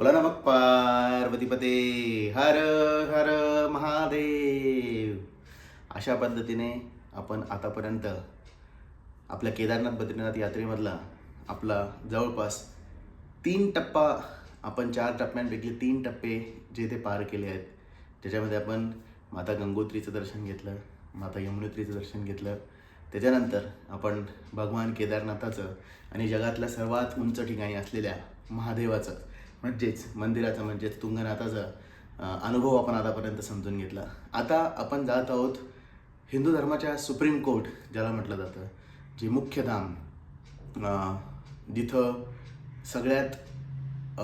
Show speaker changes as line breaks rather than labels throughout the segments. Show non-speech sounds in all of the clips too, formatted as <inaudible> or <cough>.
बोला ना मग पार्वतीपते. हर हर महादेव. अशा पद्धतीने आपण आतापर्यंत आपल्या केदारनाथ बद्रीनाथ यात्रेमधला आपला जवळपास तीन टप्पा आपण चार टप्प्यांपैकी तीन टप्पे जे ते पार केले आहेत त्याच्यामध्ये आपण माता गंगोत्रीचं दर्शन घेतलं माता यमुनोत्रीचं दर्शन घेतलं त्याच्यानंतर आपण भगवान केदारनाथाचं आणि जगातल्या सर्वात उंच ठिकाणी असलेल्या महादेवाचं म्हणजेच मंदिराचं म्हणजेच तुंगनाथाचं अनुभव आपण आतापर्यंत समजून घेतला. आता आपण जात आहोत हिंदू धर्माच्या सुप्रीम कोर्ट ज्याला म्हटलं जातं जे मुख्य धाम जिथं सगळ्यात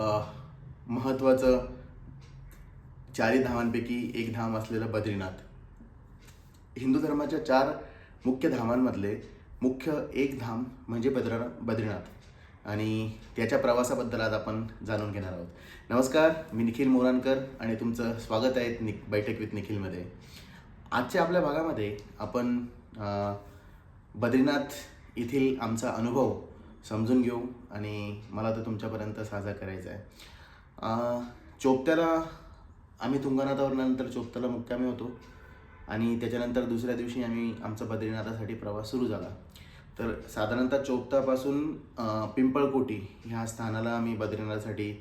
महत्त्वाचं चारही धामांपैकी एक धाम असलेलं बद्रीनाथ. हिंदू धर्माच्या चार मुख्य धामांमधले मुख्य एक धाम म्हणजे बद्र बद्रीनाथ. आणि त्याच्या प्रवासाबद्दल आज आपण जाणून घेणार आहोत. नमस्कार मी निखिल मोरानकर आणि तुमचं स्वागत आहे नि बैठक विथ निखिलमध्ये. आजच्या आपल्या भागामध्ये आपण बद्रीनाथ येथील आमचा अनुभव समजून घेऊ आणि मला तो तुमच्यापर्यंत साजरा करायचा आहे. चोपत्याला आम्ही तुंगनाथावर नंतर चोपत्याला मुक्कामी होतो. आणि त्याच्यानंतर दुसऱ्या दिवशी आम्ही आमचा बद्रीनाथासाठी प्रवास सुरू झाला. तर साधारणतः चोपतापासून पिंपळकोटी ह्या स्थानाला आम्ही बद्रीनाथासाठी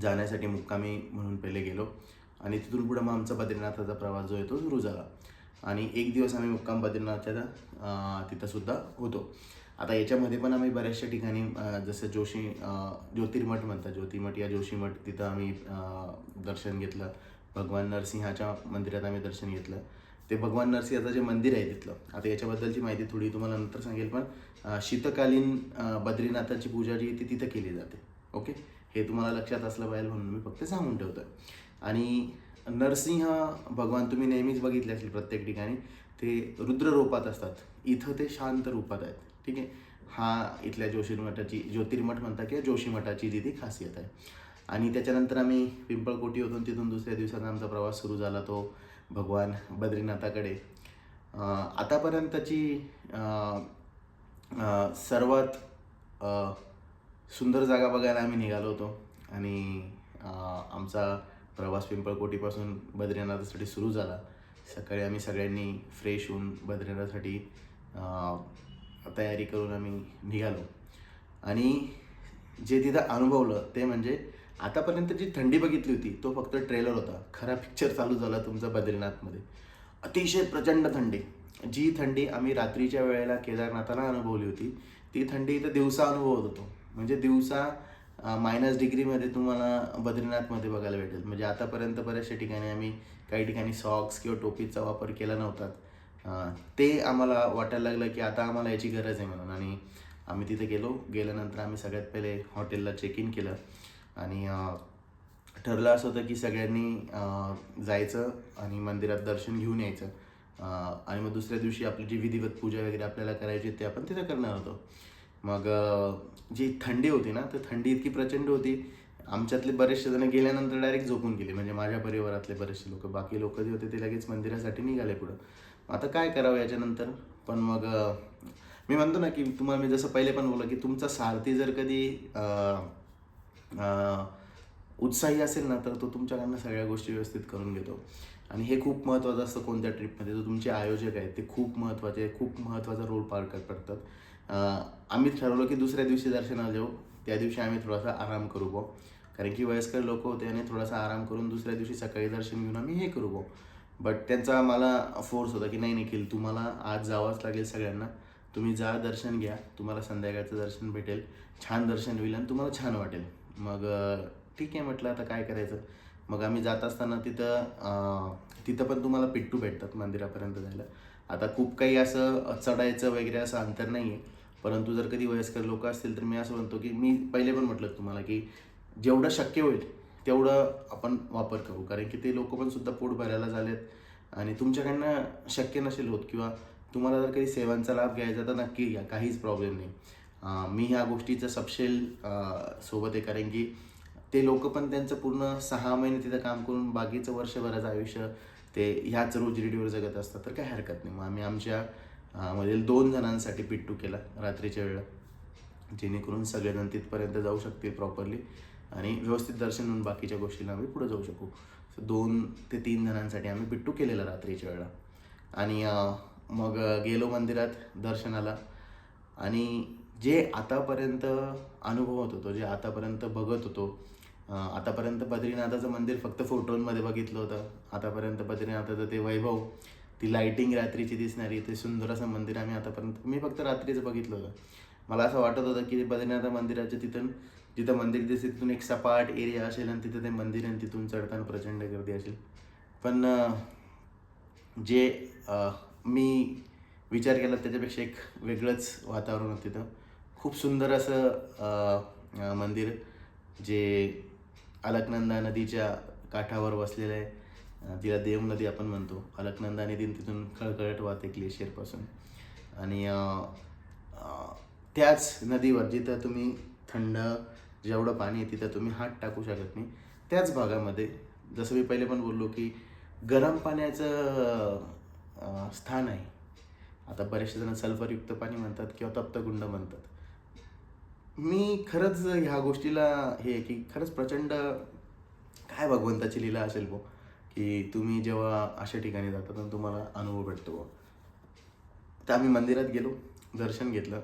जाण्यासाठी मुक्कामी म्हणून पहिले गेलो. आणि तिथून पुढं मग आमचा बद्रीनाथाचा प्रवास जो आहे तो सुरू झाला. आणि एक दिवस आम्ही मुक्काम बद्रीनाथच्या तिथंसुद्धा होतो. आता याच्यामध्ये पण आम्ही बऱ्याचशा ठिकाणी जसं जोशी ज्योतिर्मठ म्हणतात. ज्योतिर्मठ या जोशीमठ तिथं आम्ही दर्शन घेतलं. भगवान नरसिंहाच्या मंदिरात आम्ही दर्शन घेतलं. ते भगवान नरसिंहाचं जे मंदिर आहे तिथलं आता याच्याबद्दलची माहिती थोडी तुम्हाला नंतर सांगेल पण शीतकालीन बद्रीनाथाची पूजा जी आहे ती तिथं केली जाते. ओके? हे तुम्हाला लक्षात असलं पाहिजे म्हणून मी फक्त सांगून ठेवतो आणि नरसिंह भगवान तुम्ही नेहमीच बघितले असतील प्रत्येक ठिकाणी ते रुद्र रूपात असतात. इथं ते शांत रूपात आहेत. ठीक आहे? हा इथल्या जोशीमठाची ज्योतिर्मठ म्हणता किंवा जोशीमठाची जी ती खासियत आहे. आणि त्याच्यानंतर आम्ही पिंपळकोटी होतून तिथून दुसऱ्या दिवसाचा आमचा प्रवास सुरू झाला तो भगवान बद्रीनाथाकडे. आतापर्यंतची सर्वात सुंदर जागा बघायला आम्ही निघालो होतो. आणि आमचा प्रवास पिंपळकोटीपासून बद्रीनाथासाठी सुरू झाला. सकाळी आम्ही सगळ्यांनी फ्रेश होऊन बद्रीनाथासाठी तयारी करून आम्ही निघालो. आणि जे तिथं अनुभवलं ते म्हणजे आतापर्यंत जी थंडी बघितली होती तो फक्त ट्रेलर होता. खरा पिक्चर चालू झाला तुमचा बद्रीनाथमध्ये. अतिशय प्रचंड थंडी. जी थंडी आम्ही रात्रीच्या वेळेला केदारनाथाला अनुभवली होती ती थंडी इथं दिवसा अनुभवत होतो. म्हणजे दिवसा मायनस डिग्रीमध्ये तुम्हाला बद्रीनाथमध्ये बघायला भेटेल. म्हणजे आतापर्यंत बऱ्याचशा ठिकाणी आम्ही काही ठिकाणी सॉक्स किंवा टोपीचा वापर केला नव्हता. ते आम्हाला वाटायला लागलं की आता आम्हाला याची गरज आहे म्हणून. आणि आम्ही तिथे गेलो. गेल्यानंतर आम्ही सगळ्यात पहिले हॉटेलला चेक इन केलं. आणि ठरलं असं होतं की सगळ्यांनी जायचं आणि मंदिरात दर्शन घेऊन यायचं. आणि मग दुसऱ्या दिवशी आपली जी विधिवत पूजा वगैरे आपल्याला करायची ते आपण तिथं करणार होतो. मग जी थंडी होती ना तर थंडी इतकी प्रचंड होती. आमच्यातले बरेचसे जण गेल्यानंतर डायरेक्ट झोपून गेले. म्हणजे माझ्या परिवारातले बरेचसे लोक बाकी लोक जे होते ते लगेच मंदिरासाठी निघाले पुढं. आता काय करावं याच्यानंतर? पण मग मी म्हणतो ना की तुम्हाला मी जसं पहिले पण बोललं की तुमचा सारथी जर कधी उत्साही असेल ना तर तो तुमच्याकडनं सगळ्या गोष्टी व्यवस्थित करून घेतो. आणि हे खूप महत्त्वाचं असतं कोणत्या ट्रिपमध्ये. जो तुमचे आयोजक आहेत ते खूप महत्त्वाचे खूप महत्त्वाचा रोल पार कर- करतात आम्ही ठरवलं की दुसऱ्या दिवशी दर्शनाला जाऊ. त्या दिवशी आम्ही थोडासा आराम करू बो कारण की वयस्कर लोक होते आणि थोडासा आराम करून दुसऱ्या दिवशी सकाळी दर्शन घेऊन आम्ही हे करू बो बट त्यांचा मला फोर्स होता की नाही निखिल तुम्हाला आज जावंच लागेल सगळ्यांना. तुम्ही जा दर्शन घ्या. तुम्हाला संध्याकाळचं दर्शन भेटेल. छान दर्शन होईल आणि तुम्हाला छान वाटेल. मग ठीक आहे म्हटलं आता काय करायचं? मग आम्ही जात असताना तिथं तिथं पण तुम्हाला पिट्टू भेटतात मंदिरापर्यंत जायला. आता खूप काही असं चढायचं वगैरे असं अंतर नाही आहे परंतु जर कधी वयस्कर लोक असतील तर मी असं म्हणतो की मी पहिले पण म्हटलं तुम्हाला की जेवढं शक्य होईल तेवढं आपण वापर करू. कारण की ते लोक पण सुद्धा पोट भरायला झालेत. आणि तुमच्याकडनं शक्य नसेल होत किंवा तुम्हाला जर काही सेवांचा लाभ घ्यायचा तर नक्की घ्या. काहीच प्रॉब्लेम नाही. मी ह्या गोष्टीचं सपशेल सोबत आहे कारण की ते लोक पण त्यांचं पूर्ण सहा महिने तिथं काम करून बाकीचं वर्षभराचं आयुष्य ते ह्याच रोजरीडीवर जगत असतात तर काय हरकत नाही. मग आम्ही आमच्या मधील दोन जणांसाठी पिट्टू केला रात्रीच्या वेळेला जेणेकरून सगळेजण तिथपर्यंत जाऊ शकतील प्रॉपरली आणि व्यवस्थित दर्शन होऊन बाकीच्या गोष्टीला आम्ही पुढे जाऊ शकू. दोन ते तीन जणांसाठी आम्ही पिट्टू केलेला रात्रीच्या वेळेला. आणि मग गेलो मंदिरात दर्शनाला आणि जे आतापर्यंत अनुभवत होतो जे आतापर्यंत बघत होतो आतापर्यंत बद्रीनाथाचं मंदिर फक्त फोटोंमध्ये बघितलं होतं आतापर्यंत बद्रीनाथाचं ते वैभव ती लाईटिंग रात्रीची दिसणारी ते सुंदर असं मंदिर आम्ही आतापर्यंत मी फक्त रात्रीचं बघितलं होतं. मला असं वाटत होतं की बद्रीनाथ मंदिराच्या तिथून जिथं मंदिर दिसते तिथून एक सपाट एरिया असेल आणि तिथं ते मंदिर आणि तिथून चढताना प्रचंड गर्दी असेल. पण जे मी विचार केला त्याच्यापेक्षा एक वेगळंच वातावरण होतं तिथं. खूप सुंदर असं मंदिर जे अलकनंदा नदीच्या काठावर वसलेलं आहे. तिला देव नदी आपण म्हणतो. अलकनंदा नदी तिथून खळखळट वाहते ग्लेशियरपासून. आणि त्याच नदीवर जिथं तुम्ही थंड जेवढं पाणी आहे तिथं तुम्ही हात टाकू शकत नाही. त्याच भागामध्ये जसं मी पहिले पण बोललो की गरम पाण्याचं स्थान आहे. आता बरेचसे जण सल्फरयुक्त पाणी म्हणतात किंवा तप्तकुंड म्हणतात. मी खरंच ह्या गोष्टीला हे आहे की खरंच प्रचंड काय भगवंताची लीला असेल बो की तुम्ही जेव्हा अशा ठिकाणी जाता तर तुम्हाला अनुभव भेटतो तर आम्ही मंदिरात गेलो दर्शन घेतलं.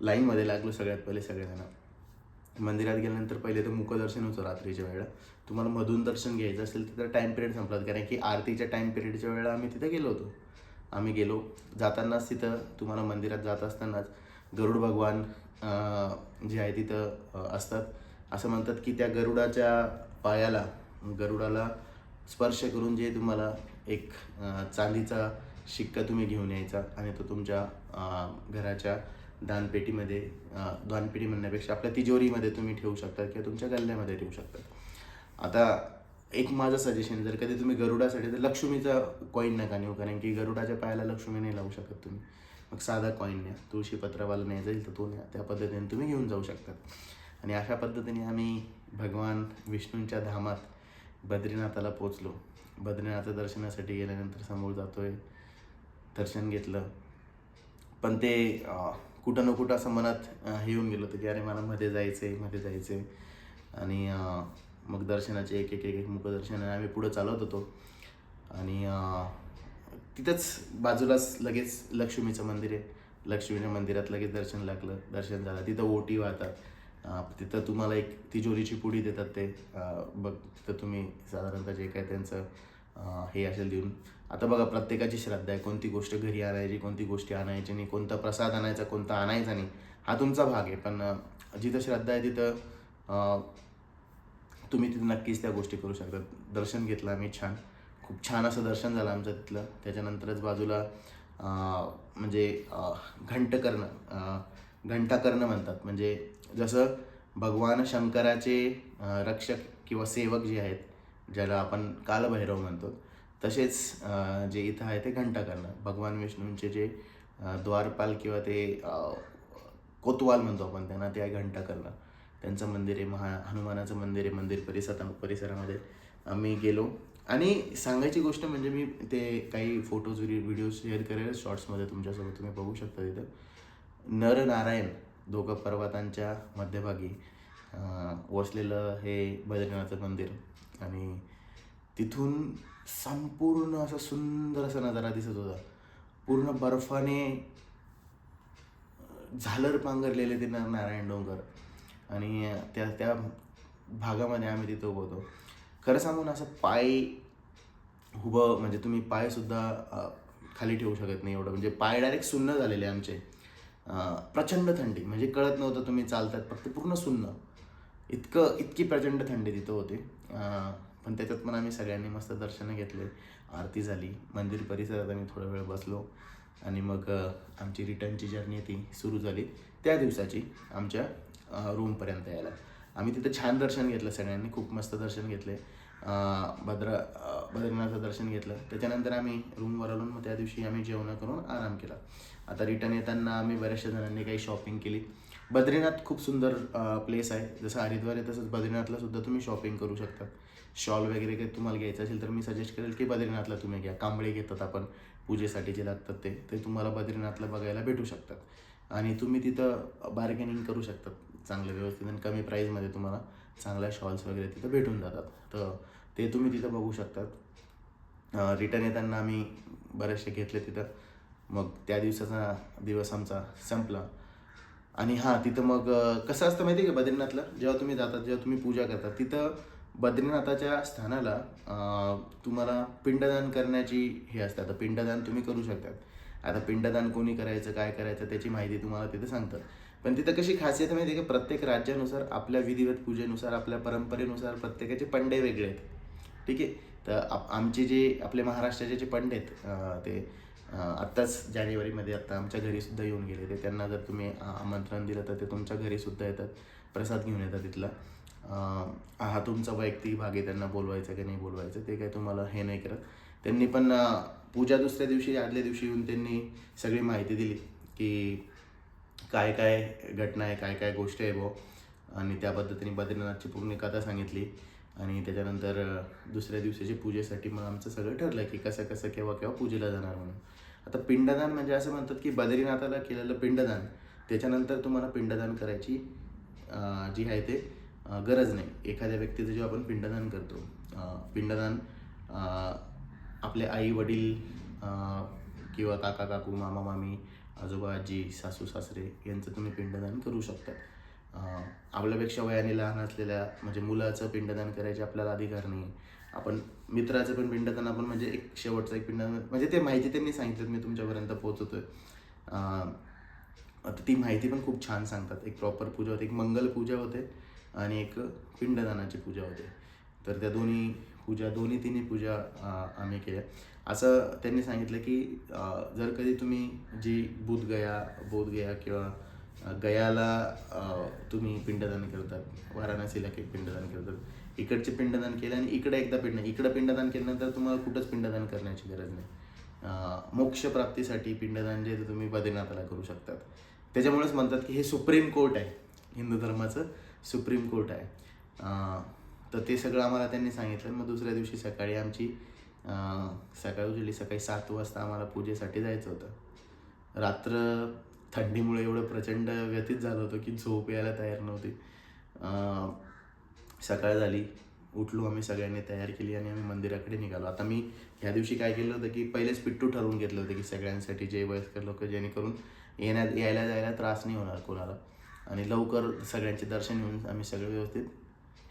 लाईनमध्ये लागलो सगळ्यात पहिले सगळेजण. मंदिरात गेल्यानंतर पहिले तर मुखदर्शन होतं रात्रीच्या वेळेला. तुम्हाला मधून दर्शन घ्यायचं असेल तर टाईम पिरियड संपलात. कारण की आरतीच्या टाईम पिरियडच्या वेळेला आम्ही तिथे गेलो होतो. आम्ही गेलो. जातानाच तिथं तुम्हाला मंदिरात जात असतानाच गरुड भगवान जे आहे तिथं असतात. असं म्हणतात की त्या गरुडाच्या पायाला गरुडाला स्पर्श करून जे तुम्हाला एक चांदीचा शिक्का तुम्ही घेऊन यायचा आणि तो तुमच्या घराच्या दानपेटीमध्ये दानपेटी म्हणण्यापेक्षा आपल्या तिजोरीमध्ये तुम्ही ठेवू शकता किंवा तुमच्या गल्ल्यामध्ये ठेवू शकतात आता एक माझं सजेशन जर कधी तुम्ही गरुडासाठी तर लक्ष्मीचा कॉईन नका नेऊ कारण की गरुडाच्या पायाला लक्ष्मी नाही लावू शकत तुम्ही. मग साधा कॉईन न्या. तुळशीपत्रावाला नाही जाईल तर तो न्या. त्या पद्धतीने तुम्ही घेऊन जाऊ शकतात आणि अशा पद्धतीने आम्ही भगवान विष्णूंच्या धामात बद्रीनाथाला पोचलो बद्रीनाथ दर्शनासाठी गेल्यानंतर समोर जातोय. दर्शन घेतलं. पण ते कुठं न कुठं असं मनात हे येऊन गेलं होतं की अरे मला मध्ये जायचं आहे मध्ये जायचं आहे आणि मग दर्शनाचे एक एक एक एक मुखदर्शन आम्ही पुढं चालवत होतो. आणि तिथंच बाजूलाच लगेच लक्ष्मीचं मंदिर आहे. लक्ष्मीच्या मंदिरात लगेच दर्शन लागलं दर्शन झालं. तिथं ओटी वाहतात. तिथं तुम्हाला एक तिजोरीची पुडी देतात ते. बघ तिथं तुम्ही साधारणतः जे काय त्यांचं हे असेल देऊन. आता बघा प्रत्येकाची श्रद्धा आहे. कोणती गोष्ट घरी आणायची कोणती गोष्टी आणायची नाही कोणता प्रसाद आणायचा कोणता आणायचा नाही हा तुमचा भाग आहे. पण जिथं श्रद्धा आहे तिथं तुम्ही तिथं नक्कीच त्या गोष्टी करू शकता. दर्शन घेतलं आम्ही छान. खूप छान असं दर्शन झालं आमचं तिथलं. त्याच्यानंतरच बाजूला म्हणजे घंट घंटकर्ण घंटा घंटाकर्ण म्हणतात. म्हणजे जसं भगवान शंकराचे रक्षक किंवा सेवक जे आहेत ज्याला आपण कालभैरव म्हणतो तसेच जे इथं आहे ते घंटाकर्ण भगवान विष्णूंचे जे द्वारपाल किंवा ते कोतवाल म्हणतो आपण त्यांना ते आहे घंटाकर्ण त्यांचं मंदिर आहे महा हनुमानाचं मंदिर आहे मंदिर परिसरा परिसरामध्ये आम्ही गेलो. आणि सांगायची गोष्ट म्हणजे मी ते काही फोटोज व्हिडिओज शेअर करेल शॉर्ट्समध्ये तुमच्यासोबत. तुम्ही बघू शकता तिथं. नर नारायण दोघं पर्वतांच्या मध्यभागी वसलेलं हे बद्रीनाथचं मंदिर. आणि तिथून संपूर्ण असा सुंदर असा नजारा दिसत होता. पूर्ण बर्फाने झालर पांघरलेले ते ना- नारायण डोंगर. आणि त्या त्या भागामध्ये आम्ही तिथं उभं होतो. खरं सांगून असं पाय उभं म्हणजे तुम्ही पायसुद्धा खाली ठेवू शकत नाही एवढं. म्हणजे पाय डायरेक्ट सुन्न झालेले आमचे. प्रचंड थंडी. म्हणजे कळत नव्हतं तुम्ही चालतात फक्त पूर्ण सुन्न. इतकं इतकी प्रचंड थंडी तिथं होते. पण त्याच्यात पण आम्ही सगळ्यांनी मस्त दर्शनं घेतले. आरती झाली. मंदिर परिसरात आम्ही थोडा वेळ बसलो. आणि मग आमची रिटर्नची जर्नी ती सुरू झाली. त्या दिवसाची आमच्या रूमपर्यंत यायला. आम्ही तिथं छान दर्शन घेतलं सगळ्यांनी. खूप मस्त दर्शन घेतले. भद्र बद्रीनाथचं दर्शन घेतलं. त्याच्यानंतर आम्ही रूमवर आलो मग त्या दिवशी आम्ही जेवणं करून आराम केला. आता रिटर्न येताना आम्ही बऱ्याचशा जणांनी काही शॉपिंग केली. बद्रीनाथ खूप सुंदर प्लेस आहे. जसं हरिद्वार आहे तसंच बद्रीनाथला सुद्धा तुम्ही शॉपिंग करू शकता. शॉल वगैरे काही तुम्हाला घ्यायचं असेल तर मी सजेस्ट करेल की बद्रीनाथला तुम्ही घ्या. कांबळे घेतात आपण. पूजेसाठी जे लागतात ते. ते तुम्हाला बद्रीनाथला बघायला भेटू शकतात. आणि तुम्ही तिथं बार्गेनिंग करू शकतात. चांगलं व्यवस्थित आणि कमी प्राईजमध्ये तुम्हाला चांगल्या शॉल्स वगैरे तिथं भेटून जातात. तर ते तुम्ही तिथं बघू शकतात. रिटर्न येताना आम्ही बरेचसे घेतले तिथं. मग त्या दिवसाचा दिवस आमचा संपला. आणि हां तिथं मग कसं असतं माहिती आहे का बद्रीनाथला? जेव्हा तुम्ही जातात जेव्हा तुम्ही पूजा करता तिथं बद्रीनाथाच्या स्थानाला तुम्हाला पिंडदान करण्याची हे असते. आता पिंडदान तुम्ही करू शकतात. आता पिंडदान कोणी करायचं काय करायचं त्याची माहिती तुम्हाला तिथं सांगतात. पण तिथं कशी खासियत माहिती आहे का? प्रत्येक राज्यानुसार आपल्या विधिवत पूजेनुसार आपल्या परंपरेनुसार प्रत्येकाचे पंडे वेगळे आहेत. ठीक आहे? तर आप आमचे जे आपले महाराष्ट्राचे जे पंडित ते आत्ताच जानेवारीमध्ये आत्ता आमच्या घरीसुद्धा येऊन गेले. ते त्यांना जर तुम्ही आमंत्रण दिलं तर ते तुमच्या घरीसुद्धा येतात प्रसाद घेऊन येतात तिथला. हा तुमचा वैयक्तिक भाग आहे त्यांना बोलवायचं की नाही बोलवायचं ते काय तुम्हाला हे नाही करत. त्यांनी पण पूजा दुसऱ्या दिवशी आदल्या दिवशी येऊन त्यांनी सगळी माहिती दिली की काय काय घटना आहे काय काय गोष्टी आहे भाऊ आणि त्या पद्धतीने बद्रीनाथची पूर्ण कथा सांगितली. आणि त्याच्यानंतर दुसऱ्या दिवशीच्या पूजेसाठी मग आमचं सगळं ठरलं की कसं कसं केव्हा केव्हा पूजेला जाणार म्हणून. आता पिंडदान म्हणजे असं म्हणतात की बद्रीनाथाला केलेलं पिंडदान त्याच्यानंतर तुम्हाला पिंडदान करायची जी आहे ते गरज नाही. एखाद्या व्यक्तीचं जेव्हा आपण पिंडदान करतो पिंडदान आपले आई वडील किंवा काका काकू मामा मामी आजोबा आजी सासू सासरे यांचं तुम्ही पिंडदान करू शकता. आपल्यापेक्षा वयाने लहान असलेल्या म्हणजे मुलाचं पिंडदान करायचे आपल्याला अधिकार नाही आपण मित्राचं पण पिंडदान आपण म्हणजे एक शेवटचं एक पिंडदान म्हणजे ते माहिती त्यांनी सांगितलं मी तुमच्यापर्यंत पोहोचतोय. आता ती माहिती पण खूप छान सांगतात. एक प्रॉपर पूजा होते एक मंगल पूजा होते आणि एक पिंडदानाची पूजा होते. तर त्या दोन्ही पूजा दोन्ही तिन्ही पूजा आम्ही केल्या. असं त्यांनी सांगितलं की जर कधी तुम्ही जी बुधगया बोधगया किंवा गयाला तुम्ही पिंडदान करतात वाराणसीला काही पिंडदान करतात इकडचे पिंडदान केलं आणि इकडे एकदा पिंड इकडं पिंडदान केल्यानंतर तुम्हाला कुठंच पिंडदान करण्याची गरज नाही. मोक्षप्राप्तीसाठी पिंडदान जे तुम्ही बद्रीनाथाला करू शकतात. त्याच्यामुळेच म्हणतात की हे सुप्रीम कोर्ट आहे. हिंदू धर्माचं सुप्रीम कोर्ट आहे. तर ते सगळं आम्हाला त्यांनी सांगितलं. मग दुसऱ्या दिवशी सकाळी आमची सकाळ सकाळी उजली सकाळी सात वाजता आम्हाला पूजेसाठी जायचं होतं. रात्र थंडीमुळे एवढं प्रचंड व्यथित झालं होतं की झोप यायला तयार नव्हती. सकाळ झाली उठलो आम्ही सगळ्यांनी तयार केली आणि आम्ही मंदिराकडे निघालो. आता मी ह्या दिवशी काय केलं होतं की पहिलेच पिट्टू ठरवून घेतलं होतं की सगळ्यांसाठी जे वयस्कर लोक जेणेकरून येण्यात यायला जायला त्रास नाही होणार कोणाला. आणि लवकर सगळ्यांचे दर्शन घेऊन आम्ही सगळं व्यवस्थित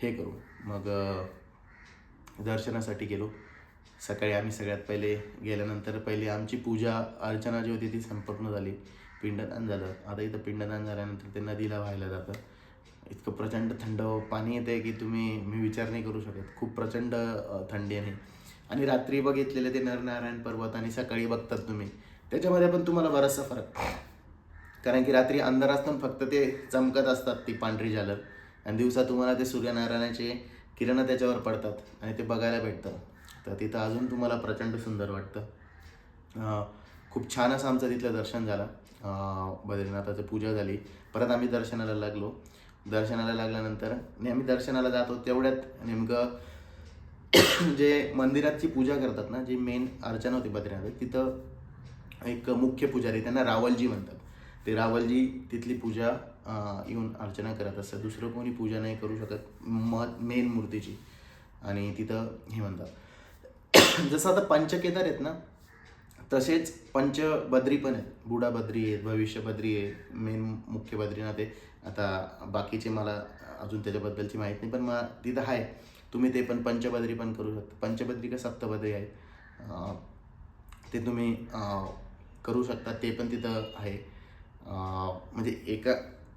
हे करू. मग दर्शनासाठी गेलो. सकाळी आम्ही सगळ्यात पहिले गेल्यानंतर पहिले आमची पूजा अर्चना जी होती ती संपन्न झाली. पिंडदान झालं. आता इथं पिंडदान झाल्यानंतर ते नदीला व्हायला जातं. इतकं प्रचंड थंड पाणी येते की तुम्ही मी विचार नाही करू शकत. खूप प्रचंड थंडी आहे. आणि रात्री बघितलेले ते नरनारायण पर्वत आणि सकाळी बघतात तुम्ही. त्याच्यामध्ये पण तुम्हाला बराचसा फरक. कारण की रात्री अंधार असताना फक्त ते चमकत असतात ती पांढरी झालर आणि दिवसा तुम्हाला ते सूर्यनारायणाचे किरणं त्याच्यावर पडतात आणि ते बघायला भेटतं तर तिथं अजून तुम्हाला प्रचंड सुंदर वाटतं. खूप छान असं आमचं तिथलं दर्शन झालं. बद्रीनाथाचं पूजा झाली. परत आम्ही दर्शनाला लागलो. दर्शनाला लागल्यानंतर नेहमी दर्शनाला जातो. तेवढ्यात नेमकं <coughs> जे मंदिराची पूजा करतात ना जी मेन अर्चना होती बद्रीनाथ तिथं एक मुख्य पुजारी त्यांना रावलजी म्हणतात. ते रावलजी तिथली पूजा येऊन अर्चना करत असतात. दुसरं कोणी पूजा नाही करू शकत म मेन मूर्तीची. आणि तिथं हे म्हणतात. <coughs> जसं आता पंचकेदार आहेत ना तसेच पंचबद्री पण आहेत. बुडा बद्री आहेत भविष्य बद्री आहे मेन मुख्य बद्रीनाथ आहे आता बाकीचे मला अजून त्याच्याबद्दलची माहीत नाही पण मला तिथं आहे. तुम्ही ते पण पंचबद्री पण करू शकता. पंचबद्री का सप्तबद्री आहे? ते तुम्ही करू शकता. ते पण तिथं आहे. म्हणजे एका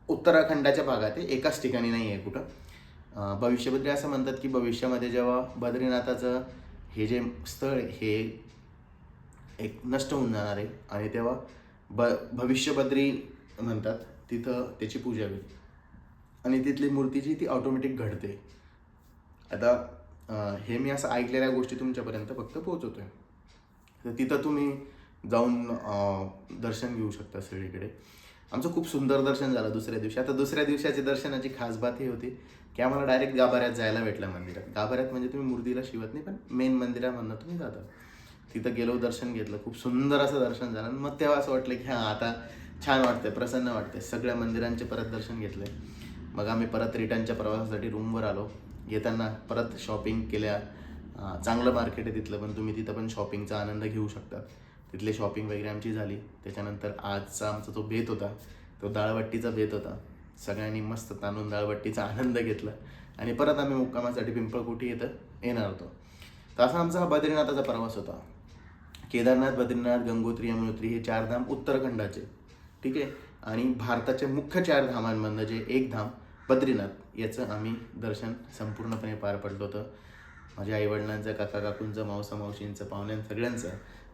उत्तराखंडाच्या भागात आहे. एकाच ठिकाणी नाही आहे कुठं. भविष्यबद्री असं म्हणतात की भविष्यामध्ये जेव्हा बद्रीनाथाचं हे जे स्थळ हे एक नष्ट होऊन जाणार आहे. आणि तेव्हा ब भविष्यबद्री म्हणतात तिथं त्याची पूजा होईल. आणि तिथली मूर्ती जी ती ऑटोमॅटिक घडते. आता हे मी असं ऐकलेल्या गोष्टी तुमच्यापर्यंत फक्त पोहोचवतोय. तर तिथं तुम्ही जाऊन दर्शन घेऊ शकता सगळीकडे. आमचं खूप सुंदर दर्शन झालं दुसऱ्या दिवशी. आता दुसऱ्या दिवसाची दर्शनाची खास बात ही होती की आम्हाला डायरेक्ट गाभाऱ्यात जायला भेटलं मंदिरात. गाभाऱ्यात म्हणजे तुम्ही मूर्तीला शिवत नाही पण मेन मंदिरामधनं तुम्ही जाता. तिथं गेलो दर्शन घेतलं. खूप सुंदर असं दर्शन झालं. आणि मग तेव्हा असं वाटलं की हां आता छान वाटतंय प्रसन्न वाटतंय. सगळ्या मंदिरांचे परत दर्शन घेतले मग आम्ही परत रिटर्नच्या प्रवासासाठी रूमवर आलो. येताना परत शॉपिंग केल्या. चांगलं मार्केट आहे तिथलं पण तुम्ही तिथं पण शॉपिंगचा आनंद घेऊ शकता. तिथले शॉपिंग वगैरे आमची झाली. त्याच्यानंतर आजचा आमचा जो बेत होता तो डाळबट्टीचा बेत होता. सगळ्यांनी मस्त ताणून डाळबट्टीचा आनंद घेतला. आणि परत आम्ही मुक्कामासाठी पिंपळकुटी इथं येणार होतो. तर असा आमचा हा बद्रीनाथाचा प्रवास होता. केदारनाथ बद्रीनाथ गंगोत्री यमुनोत्री हे चार धाम उत्तराखंडाचे. ठीक आहे? आणि भारताचे मुख्य चार धामांमधलं जे एक धाम बद्रीनाथ याचं आम्ही दर्शन संपूर्णपणे पार पडलं होतं. माझ्या आईवडिलांचं काका काकूंचं मावसा मावशींचं पाहुण्यां सगळ्यांचं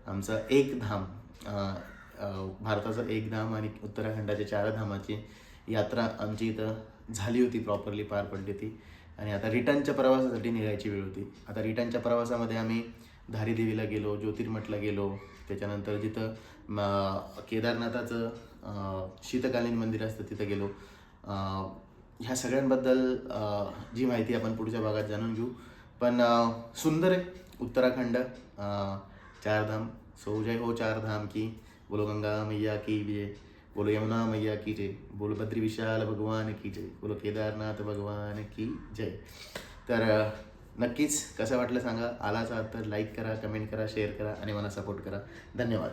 आमचं एक धाम भारताचं एक धाम आणि उत्तराखंडाच्या चार धामाची यात्रा आमची इथं झाली होती प्रॉपरली पार पडली होती. आणि आता रिटर्नच्या प्रवासासाठी निघायची वेळ होती. आता रिटर्नच्या प्रवासामध्ये आम्ही धारीदेवीला गेलो ज्योतिर्मठला गेलो. त्याच्यानंतर जिथं केदारनाथाचं शीतकालीन मंदिर असतं तिथं गेलो. ह्या सगळ्यांबद्दल जी माहिती आपण पुढच्या भागात जाणून घेऊ. पण सुंदर आहे उत्तराखंड. चारधाम. सो जय हो चारधाम की. बोलो गंगा मैया की जय. बोलो यमुना मैया की जय. बोलो बद्री विशाल भगवान की जय. बोलो केदारनाथ भगवान की जय. तर नक्कीच कसं वाटलं सांगा. आलाच आहात तर लाईक करा कमेंट करा शेअर करा आणि मला सपोर्ट करा. धन्यवाद.